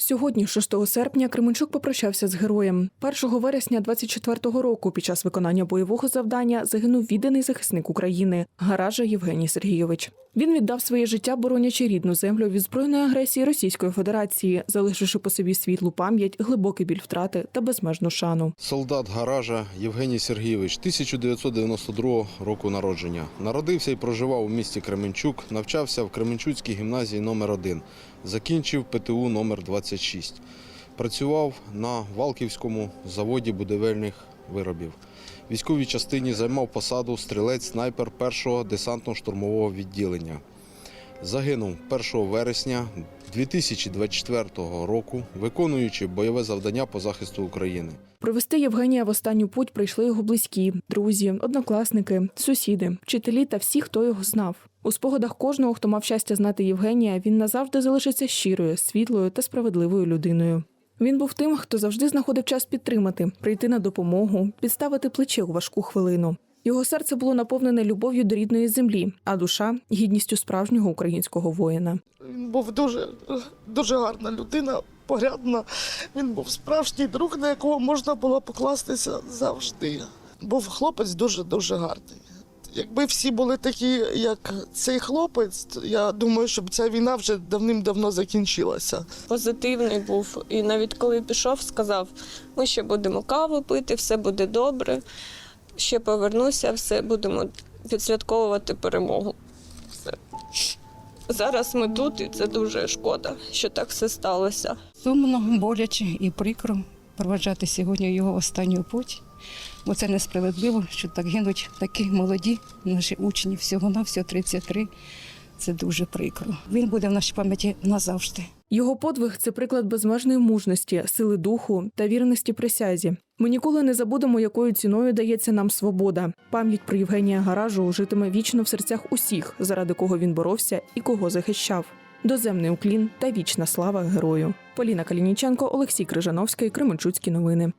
Сьогодні, 6 серпня, Кременчук попрощався з героєм. 1 вересня 24-го року під час виконання бойового завдання загинув відданий захисник України Гаража Євгеній Сергійович. Він віддав своє життя, боронячи рідну землю від збройної агресії Російської Федерації, залишивши по собі світлу пам'ять, глибокий біль втрати та безмежну шану. Солдат гаража Євгеній Сергійович, 1992 року народження. Народився і проживав у місті Кременчук, навчався в Кременчуцькій гімназії номер 1 закінчив ПТУ номер 26 Працював на Валківському заводі будівельних виробів. Військовій частині займав посаду стрілець-снайпер 1-го десантно-штурмового відділення. Загинув 1 вересня 2024 року, виконуючи бойове завдання по захисту України. Провести Євгенія в останню путь прийшли його близькі, друзі, однокласники, сусіди, вчителі та всі, хто його знав. У спогадах кожного, хто мав щастя знати Євгенія, він назавжди залишиться щирою, світлою та справедливою людиною. Він був тим, хто завжди знаходив час підтримати, прийти на допомогу, підставити плече у важку хвилину. Його серце було наповнене любов'ю до рідної землі, а душа гідністю справжнього українського воїна. Він був дуже, дуже гарна людина, порядна. Він був справжній друг, на якого можна було покластися завжди. Був хлопець дуже-дуже гарний. Якби всі були такі, як цей хлопець, я думаю, щоб ця війна вже давним-давно закінчилася. позитивний був. І навіть коли пішов, сказав: ми ще будемо каву пити, все буде добре. Ще повернуся, все будемо відсвятковувати перемогу. Все. Зараз ми тут, і це дуже шкода, що так все сталося. Сумно, боляче і прикро проведжати сьогодні його останню путь, бо це несправедливо, що так гинуть такі молоді наші учні, всього на всього 33. Це дуже прикро. Він буде в нашій пам'яті назавжди. Його подвиг це приклад безмежної мужності, сили духу та вірності присязі. Ми ніколи не забудемо, якою ціною дається нам свобода. Пам'ять про Євгенія Гаражу житиме вічно в серцях усіх, заради кого він боровся і кого захищав. Доземний уклін та вічна слава герою. Поліна Калініченко, Олексій Крижановський, Кременчуцькі новини.